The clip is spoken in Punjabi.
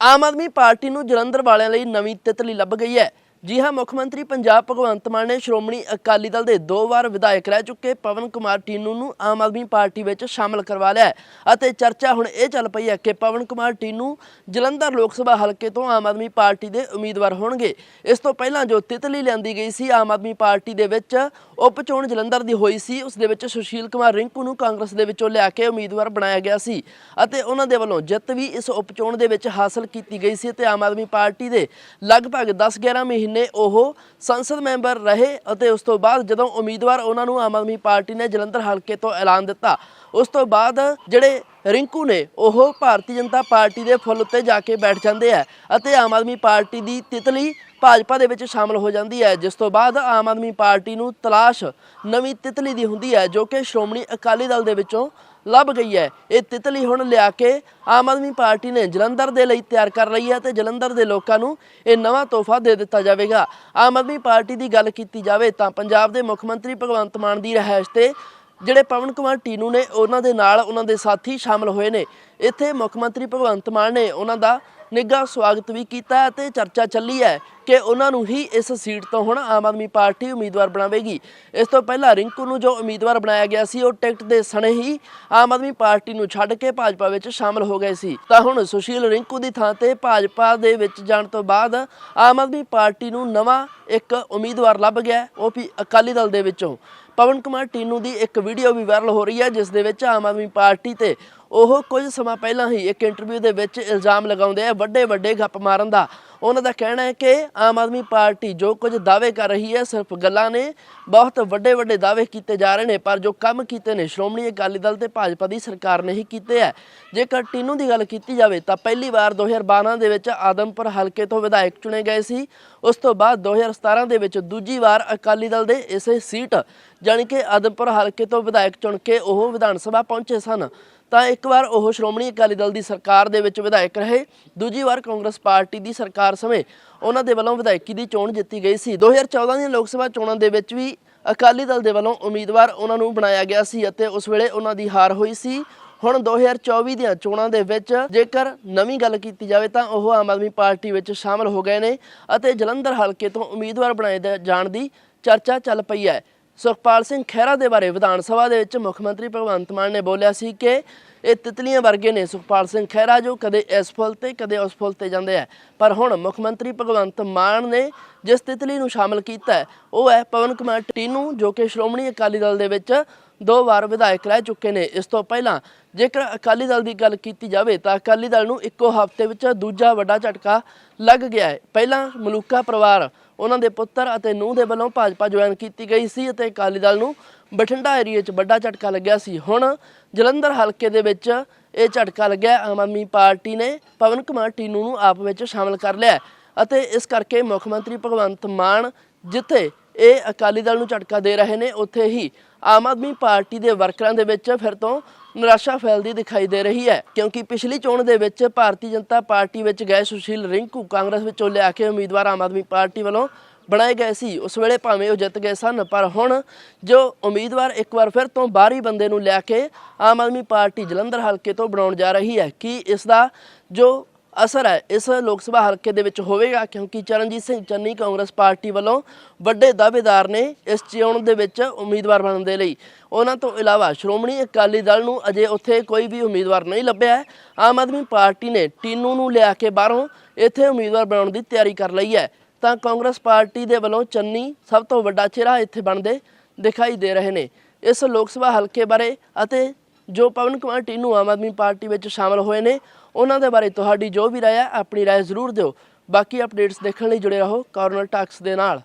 ਆਮ ਆਦਮੀ ਪਾਰਟੀ ਨੂੰ ਜਲੰਧਰ ਵਾਲਿਆਂ ਲਈ ਨਵੀਂ ਤਿਤਲੀ ਲੱਭ ਗਈ ਹੈ। ਜੀ ਹਾਂ, ਮੁੱਖ ਮੰਤਰੀ ਪੰਜਾਬ ਭਗਵੰਤ ਮਾਨ ਨੇ ਸ਼੍ਰੋਮਣੀ ਅਕਾਲੀ ਦਲ ਦੇ ਦੋ ਵਾਰ ਵਿਧਾਇਕ ਰਹਿ ਚੁੱਕੇ ਪਵਨ ਕੁਮਾਰ ਟੀਨੂ ਨੂੰ ਆਮ ਆਦਮੀ ਪਾਰਟੀ ਵਿੱਚ ਸ਼ਾਮਲ ਕਰਵਾ ਲਿਆ ਅਤੇ ਚਰਚਾ ਹੁਣ ਇਹ ਚੱਲ ਪਈ ਹੈ ਕਿ ਪਵਨ ਕੁਮਾਰ ਟੀਨੂ ਜਲੰਧਰ ਲੋਕ ਸਭਾ ਹਲਕੇ ਤੋਂ ਆਮ ਆਦਮੀ ਪਾਰਟੀ ਦੇ ਉਮੀਦਵਾਰ ਹੋਣਗੇ। ਇਸ ਤੋਂ ਪਹਿਲਾਂ ਜੋ ਤਿਤਲੀ ਲਿਆਂਦੀ ਗਈ ਸੀ ਆਮ ਆਦਮੀ ਪਾਰਟੀ ਦੇ ਵਿੱਚ ਉਪ ਚੋਣ ਜਲੰਧਰ ਦੀ ਹੋਈ ਸੀ, ਉਸ ਦੇ ਵਿੱਚ ਸੁਸ਼ੀਲ ਕੁਮਾਰ ਰਿੰਕੂ ਨੂੰ ਕਾਂਗਰਸ ਦੇ ਵਿੱਚੋਂ ਲਿਆ ਕੇ ਉਮੀਦਵਾਰ ਬਣਾਇਆ ਗਿਆ ਸੀ। ਅਤੇ ਉਹਨਾਂ ਦੇ ਵੱਲੋਂ ਜਿੱਤ ਵੀ ਇਸ ਉਪ ਚੋਣ ਦੇ ਵਿੱਚ ਹਾਸਲ ਕੀਤੀ ਗਈ ਸੀ ਤੇ ਆਮ ਆਦਮੀ ਪਾਰਟੀ ਦੇ ਲਗਭਗ 10-11 ਮਹੀਨੇ ਉਹ ਸੰਸਦ ਮੈਂਬਰ ਰਹੇ ਅਤੇ ਉਸ ਤੋਂ ਬਾਅਦ ਜਦੋਂ ਉਮੀਦਵਾਰ ਉਹਨਾਂ ਨੂੰ ਆਮ ਆਦਮੀ ਪਾਰਟੀ ਨੇ ਜਲੰਧਰ ਹਲਕੇ ਤੋਂ ਐਲਾਨ ਦਿੱਤਾ, ਉਸ ਤੋਂ ਬਾਅਦ ਜਿਹੜੇ ਰਿੰਕੂ ਨੇ, ਉਹ ਭਾਰਤੀ ਜਨਤਾ ਪਾਰਟੀ ਦੇ ਫੁੱਲ ਉੱਤੇ ਜਾ ਕੇ ਬੈਠ ਜਾਂਦੇ ਆ ਅਤੇ ਆਮ ਆਦਮੀ ਪਾਰਟੀ ਦੀ ਤਿਤਲੀ ਭਾਜਪਾ ਦੇ ਵਿੱਚ ਸ਼ਾਮਲ ਹੋ ਜਾਂਦੀ ਹੈ, ਜਿਸ ਤੋਂ ਬਾਅਦ ਆਮ ਆਦਮੀ ਪਾਰਟੀ ਨੂੰ ਤਲਾਸ਼ ਨਵੀਂ ਤਿਤਲੀ ਦੀ ਹੁੰਦੀ ਹੈ, ਜੋ ਕਿ ਸ਼੍ਰੋਮਣੀ ਅਕਾਲੀ ਦਲ ਦੇ ਵਿੱਚੋਂ ਲੱਭ ਗਈ ਹੈ। ਇਹ ਤਿਤਲੀ ਹੁਣ ਲਿਆ ਕੇ ਆਮ ਆਦਮੀ ਪਾਰਟੀ ਨੇ ਜਲੰਧਰ ਦੇ ਲਈ ਤਿਆਰ ਕਰ ਲਈ ਹੈ ਤੇ ਜਲੰਧਰ ਦੇ ਲੋਕਾਂ ਨੂੰ ਇਹ ਨਵਾਂ ਤੋਹਫਾ ਦੇ ਦਿੱਤਾ ਜਾਵੇਗਾ। ਆਮ ਆਦਮੀ ਪਾਰਟੀ ਦੀ ਗੱਲ ਕੀਤੀ ਜਾਵੇ ਤਾਂ ਪੰਜਾਬ ਦੇ ਮੁੱਖ ਮੰਤਰੀ ਭਗਵੰਤ ਮਾਨ ਦੀ ਰਿਹਾਇਸ਼ ਤੇ ਜਿਹੜੇ ਪਵਨ ਕੁਮਾਰ ਟੀਨੂ ਨੇ, ਉਹਨਾਂ ਦੇ ਨਾਲ ਉਹਨਾਂ ਦੇ ਸਾਥੀ ਸ਼ਾਮਲ ਹੋਏ ਨੇ। ਇੱਥੇ ਮੁੱਖ ਮੰਤਰੀ ਭਗਵੰਤ ਮਾਨ ਨੇ ਉਹਨਾਂ ਦਾ ਨਿੱਘਾ ਸਵਾਗਤ ਵੀ ਕੀਤਾ ਹੈ ਤੇ ਚਰਚਾ ਚੱਲੀ ਹੈ ਕਿ ਉਹਨਾਂ ਨੂੰ ਹੀ ਇਸ ਸੀਟ ਤੋਂ ਹੁਣ ਆਮ ਆਦਮੀ ਪਾਰਟੀ ਉਮੀਦਵਾਰ ਬਣਾਵੇਗੀ। ਇਸ ਤੋਂ ਪਹਿਲਾਂ ਰਿੰਕੂ ਨੂੰ ਜੋ ਉਮੀਦਵਾਰ ਬਣਾਇਆ ਗਿਆ ਸੀ, ਉਹ ਟਿਕਟ ਦੇ ਸਣੇ ਹੀ ਆਮ ਆਦਮੀ ਪਾਰਟੀ ਨੂੰ ਛੱਡ ਕੇ ਭਾਜਪਾ ਵਿੱਚ ਸ਼ਾਮਲ ਹੋ ਗਏ ਸੀ। ਤਾਂ ਹੁਣ ਸੁਸ਼ੀਲ ਰਿੰਕੂ ਦੀ ਥਾਂ ਤੇ ਭਾਜਪਾ ਦੇ ਵਿੱਚ ਜਾਣ ਤੋਂ ਬਾਅਦ ਆਮ ਆਦਮੀ ਪਾਰਟੀ ਨੂੰ ਨਵਾਂ ਇੱਕ ਉਮੀਦਵਾਰ ਲੱਭ ਗਿਆ ਉਹ ਵੀ ਅਕਾਲੀ ਦਲ ਦੇ ਵਿੱਚੋਂ। ਪਵਨ ਕੁਮਾਰ ਟੀਨੂ ਦੀ ਇੱਕ ਵੀਡੀਓ ਵੀ ਵਾਇਰਲ ਹੋ ਰਹੀ ਹੈ, ਜਿਸ ਦੇ ਵਿੱਚ ਆਮ ਆਦਮੀ ਪਾਰਟੀ ਤੇ ਉਹ ਕੁਝ ਸਮਾਂ ਪਹਿਲਾਂ ਹੀ ਇੱਕ ਇੰਟਰਵਿਊ ਦੇ ਵਿੱਚ ਇਲਜ਼ਾਮ ਲਗਾਉਂਦੇ ਆ ਵੱਡੇ ਵੱਡੇ ਗੱਪ ਮਾਰਨ ਦਾ। ਉਹਨਾਂ ਦਾ ਕਹਿਣਾ ਹੈ ਕਿ ਆਮ ਆਦਮੀ ਪਾਰਟੀ ਜੋ ਕੁਝ ਦਾਅਵੇ ਕਰ ਰਹੀ ਹੈ, ਸਿਰਫ ਗੱਲਾਂ ਨੇ, ਬਹੁਤ ਵੱਡੇ ਵੱਡੇ ਦਾਅਵੇ ਕੀਤੇ ਜਾ ਰਹੇ ਨੇ, ਪਰ ਜੋ ਕੰਮ ਕੀਤੇ ਨੇ, ਸ਼੍ਰੋਮਣੀ ਅਕਾਲੀ ਦਲ ਤੇ ਭਾਜਪਾ ਦੀ ਸਰਕਾਰ ਨੇ ਹੀ ਕੀਤੇ ਹੈ ਜੇਕਰ ਟੀਨੂ ਦੀ ਗੱਲ ਕੀਤੀ ਜਾਵੇ ਤਾਂ ਪਹਿਲੀ ਵਾਰ 2012 ਦੇ ਵਿੱਚ ਆਦਮਪੁਰ ਹਲਕੇ ਤੋਂ ਵਿਧਾਇਕ ਚੁਣੇ ਗਏ ਸੀ। ਉਸ ਤੋਂ ਬਾਅਦ 2017 ਦੇ ਵਿੱਚ ਦੂਜੀ ਵਾਰ ਅਕਾਲੀ ਦਲ ਦੇ ਇਸੇ ਸੀਟ, ਜਾਣੀ ਕਿ ਆਦਮਪੁਰ ਹਲਕੇ ਤੋਂ ਵਿਧਾਇਕ ਚੁਣ ਕੇ ਉਹ ਵਿਧਾਨ ਸਭਾ ਪਹੁੰਚੇ ਸਨ। ਤਾਂ ਇੱਕ ਵਾਰ ਉਹ ਸ਼੍ਰੋਮਣੀ ਅਕਾਲੀ ਦਲ ਦੀ ਸਰਕਾਰ ਦੇ ਵਿੱਚ ਵਿਧਾਇਕ ਰਹੇ। ਦੂਜੀ ਵਾਰ ਕਾਂਗਰਸ ਪਾਰਟੀ ਦੀ ਸਰਕਾਰ ਸਮੇਂ ਉਹਨਾਂ ਦੇ ਵੱਲੋਂ ਵਿਧਾਇਕੀ ਦੀ ਚੋਣ ਜਿੱਤੀ ਗਈ ਸੀ। 2014 ਦੀਆਂ ਲੋਕ ਸਭਾ ਚੋਣਾਂ ਦੇ ਵਿੱਚ ਵੀ ਅਕਾਲੀ ਦਲ ਦੇ ਵੱਲੋਂ ਉਮੀਦਵਾਰ ਉਹਨਾਂ ਨੂੰ ਬਣਾਇਆ ਗਿਆ ਸੀ ਅਤੇ ਉਸ ਵੇਲੇ ਉਹਨਾਂ ਦੀ ਹਾਰ ਹੋਈ ਸੀ। ਹੁਣ 2024 ਦੀਆਂ ਚੋਣਾਂ ਦੇ ਵਿੱਚ ਜੇਕਰ ਨਵੀਂ ਗੱਲ ਕੀਤੀ ਜਾਵੇ ਤਾਂ ਉਹ ਆਮ ਆਦਮੀ ਪਾਰਟੀ ਵਿੱਚ ਸ਼ਾਮਲ ਹੋ ਗਏ ਨੇ ਅਤੇ ਜਲੰਧਰ ਹਲਕੇ ਤੋਂ ਉਮੀਦਵਾਰ ਬਣਾਏ ਦੇ- ਜਾਣ ਦੀ ਚਰਚਾ ਚੱਲ ਪਈ ਹੈ। ਸੁਖਪਾਲ ਸਿੰਘ ਖਹਿਰਾ ਦੇ ਬਾਰੇ ਵਿਧਾਨ ਸਭਾ ਦੇ ਵਿੱਚ ਮੁੱਖ ਮੰਤਰੀ ਭਗਵੰਤ ਮਾਨ ਨੇ ਬੋਲਿਆ ਸੀ ਕਿ ਇਹ ਤਿਤਲੀਆਂ ਵਰਗੇ ਨੇ ਸੁਖਪਾਲ ਸਿੰਘ ਖਹਿਰਾ ਜੋ ਕਦੇ ਇਸ ਫੁੱਲ ਤੇ, ਕਦੇ ਉਸ ਫੁੱਲ ਤੇ ਜਾਂਦੇ ਆ। ਪਰ ਹੁਣ ਮੁੱਖ ਮੰਤਰੀ ਭਗਵੰਤ ਮਾਨ ਨੇ ਜਿਸ ਤਿਤਲੀ ਨੂੰ ਸ਼ਾਮਲ ਕੀਤਾ ਉਹ ਹੈ ਪਵਨ ਕੁਮਾਰ ਟੀਨੂ, ਜੋ ਕਿ ਸ਼੍ਰੋਮਣੀ ਅਕਾਲੀ ਦਲ ਦੇ ਵਿੱਚ ਦੋ ਵਾਰ ਵਿਧਾਇਕ ਰਹਿ ਚੁੱਕੇ ਨੇ। ਇਸ ਤੋਂ ਪਹਿਲਾਂ ਜੇਕਰ ਅਕਾਲੀ ਦਲ ਦੀ ਗੱਲ ਕੀਤੀ ਜਾਵੇ ਤਾਂ ਅਕਾਲੀ ਦਲ ਨੂੰ ਇੱਕੋ ਹਫ਼ਤੇ ਵਿੱਚ ਦੂਜਾ ਵੱਡਾ ਝਟਕਾ ਲੱਗ ਗਿਆ ਹੈ। ਪਹਿਲਾਂ ਮਲੂਕਾ ਪਰਿਵਾਰ ਉਹਨਾਂ ਦੇ ਪੁੱਤਰ ਅਤੇ ਨੂੰਹ ਦੇ ਵੱਲੋਂ ਭਾਜਪਾ ਜੁਆਇਨ ਕੀਤੀ ਗਈ ਸੀ ਅਤੇ ਅਕਾਲੀ ਦਲ ਨੂੰ ਬਠਿੰਡਾ ਏਰੀਏ 'ਚ ਵੱਡਾ ਝਟਕਾ ਲੱਗਿਆ ਸੀ। ਹੁਣ ਜਲੰਧਰ ਹਲਕੇ ਦੇ ਵਿੱਚ ਇਹ ਝਟਕਾ ਲੱਗਿਆ। ਆਮ ਆਦਮੀ ਪਾਰਟੀ ਨੇ ਪਵਨ ਕੁਮਾਰ ਟੀਨੂ ਨੂੰ ਆਪ ਵਿੱਚ ਸ਼ਾਮਲ ਕਰ ਲਿਆ ਅਤੇ ਇਸ ਕਰਕੇ ਮੁੱਖ ਮੰਤਰੀ ਭਗਵੰਤ ਮਾਨ ਜਿੱਥੇ ਇਹ ਅਕਾਲੀ ਦਲ ਨੂੰ ਝਟਕਾ ਦੇ ਰਹੇ ਨੇ, ਉੱਥੇ ਹੀ ਆਮ ਆਦਮੀ ਪਾਰਟੀ ਦੇ ਵਰਕਰਾਂ ਦੇ ਵਿੱਚ ਫਿਰ ਤੋਂ ਨਿਰਾਸ਼ਾ ਫੈਲਦੀ ਦਿਖਾਈ ਦੇ ਰਹੀ ਹੈ, ਕਿਉਂਕਿ ਪਿਛਲੀ ਚੋਣ ਦੇ ਵਿੱਚ ਭਾਰਤੀ ਜਨਤਾ ਪਾਰਟੀ ਵਿੱਚ ਗਏ ਸੁਸ਼ੀਲ ਰਿੰਕੂ ਕਾਂਗਰਸ ਵਿੱਚੋਂ ਲਿਆ ਕੇ ਉਮੀਦਵਾਰ ਆਮ ਆਦਮੀ ਪਾਰਟੀ ਵੱਲੋਂ ਬਣਾਏ ਗਏ ਸੀ। ਉਸ ਵੇਲੇ ਭਾਵੇਂ ਉਹ ਜਿੱਤ ਗਏ ਸਨ, ਪਰ ਹੁਣ ਜੋ ਉਮੀਦਵਾਰ ਇੱਕ ਵਾਰ ਫਿਰ ਤੋਂ ਬਾਹਰੀ ਬੰਦੇ ਨੂੰ ਲਿਆ ਕੇ ਆਮ ਆਦਮੀ ਪਾਰਟੀ ਜਲੰਧਰ ਹਲਕੇ ਤੋਂ ਬਣਾਉਣ ਜਾ ਰਹੀ ਹੈ, ਕਿ ਇਸ ਦਾ ਜੋ ਅਸਰ ਹੈ। ਇਸ ਲੋਕ ਸਭਾ ਹਲਕੇ ਦੇ ਵਿੱਚ ਹੋਵੇਗਾ ਕਿਉਂਕਿ ਚਰਨਜੀਤ ਸਿੰਘ ਚੰਨੀ ਕਾਂਗਰਸ ਪਾਰਟੀ ਵੱਲੋਂ ਵੱਡੇ ਦਾਅਵੇਦਾਰ ਨੇ ਇਸ ਚੋਣ ਦੇ ਵਿੱਚ ਉਮੀਦਵਾਰ ਬਣਨ ਦੇ ਲਈ। ਉਹਨਾਂ ਤੋਂ ਇਲਾਵਾ ਸ਼੍ਰੋਮਣੀ ਅਕਾਲੀ ਦਲ ਨੂੰ ਅਜੇ ਉੱਥੇ ਕੋਈ ਵੀ ਉਮੀਦਵਾਰ ਨਹੀਂ ਲੱਭਿਆ ਆਮ ਆਦਮੀ ਪਾਰਟੀ ਨੇ ਟੀਨੂ ਨੂੰ ਲਿਆ ਕੇ ਬਾਹਰੋਂ ਇੱਥੇ ਉਮੀਦਵਾਰ ਬਣਾਉਣ ਦੀ ਤਿਆਰੀ ਕਰ ਲਈ ਹੈ। ਤਾਂ ਕਾਂਗਰਸ ਪਾਰਟੀ ਦੇ ਵੱਲੋਂ ਚੰਨੀ ਸਭ ਤੋਂ ਵੱਡਾ ਚਿਹਰਾ ਇੱਥੇ ਬਣਦੇ ਦਿਖਾਈ ਦੇ ਰਹੇ ਨੇ। ਇਸ ਲੋਕ ਸਭਾ ਹਲਕੇ ਬਾਰੇ ਅਤੇ ਜੋ ਪਵਨ ਕੁਮਾਰ ਟੀਨੂ ਆਮ ਆਦਮੀ ਪਾਰਟੀ ਵਿੱਚ ਸ਼ਾਮਲ ਹੋਏ ਨੇ, ਉਹਨਾਂ ਦੇ ਬਾਰੇ ਤੁਹਾਡੀ ਜੋ ਵੀ ਰਾਏ ਹੈ, ਆਪਣੀ ਰਾਏ ਜ਼ਰੂਰ ਦਿਓ। ਬਾਕੀ ਅਪਡੇਟਸ ਦੇਖਣ ਲਈ ਜੁੜੇ ਰਹੋ ਕਾਰਨਰ ਟਾਕਸ ਦੇ ਨਾਲ।